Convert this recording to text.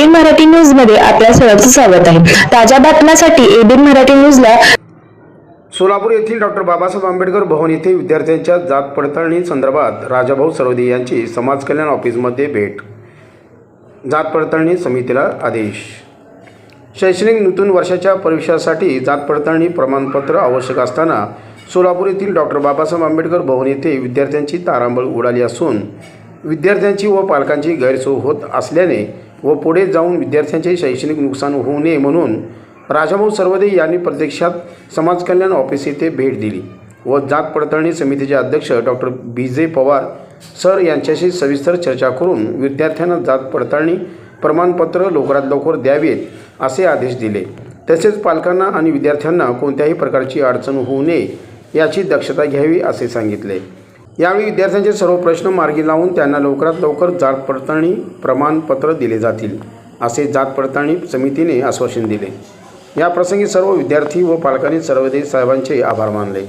ABN Marathi न्यूजमध्ये आपल्या सर्वांचं स्वागत आहे. ताज्या बातम्यांसाठी एबीएन मराठी न्यूजला सोलापूर येथील डॉक्टर बाबासाहेब आंबेडकर भवन येथे विद्यार्थ्यांच्या जात पडताळणी संदर्भात राजाभाऊ सरोदे यांची समाज कल्याण ऑफिसमध्ये भेट. जात पडताळणी समितीला आदेश. शैक्षणिक नूतन वर्षाच्या परीक्षासाठी जात पडताळणी प्रमाणपत्र आवश्यक असताना सोलापूर येथील डॉक्टर बाबासाहेब आंबेडकर भवन येथे विद्यार्थ्यांची तारांबळ उडाली असून विद्यार्थ्यांची व पालकांची गैरसोय होत असल्याने व पुढे जाऊन विद्यार्थ्यांचे शैक्षणिक नुकसान होऊ नये म्हणून राजाभाऊ सर्वदे यांनी प्रत्यक्षात समाजकल्याण ऑफिस येथे भेट दिली व जात पडताळणी समितीचे अध्यक्ष doctor B J Pawar sir यांच्याशी सविस्तर चर्चा करून विद्यार्थ्यांना जात पडताळणी प्रमाणपत्र लवकरात लवकर द्यावेत असे आदेश दिले. तसेच पालकांना आणि विद्यार्थ्यांना कोणत्याही प्रकारची अडचण होऊ नये याची दक्षता घ्यावी असे सांगितले. यावेळी विद्यार्थ्यांचे सर्व प्रश्न मार्गी लावून त्यांना लवकरात लवकर जात पडताळणी प्रमाणपत्र दिले जातील असे जात पडताळणी समितीने आश्वासन दिले. या प्रसंगी सर्व विद्यार्थी व पालकांनी सर्वदे साहेबांचे आभार मानले.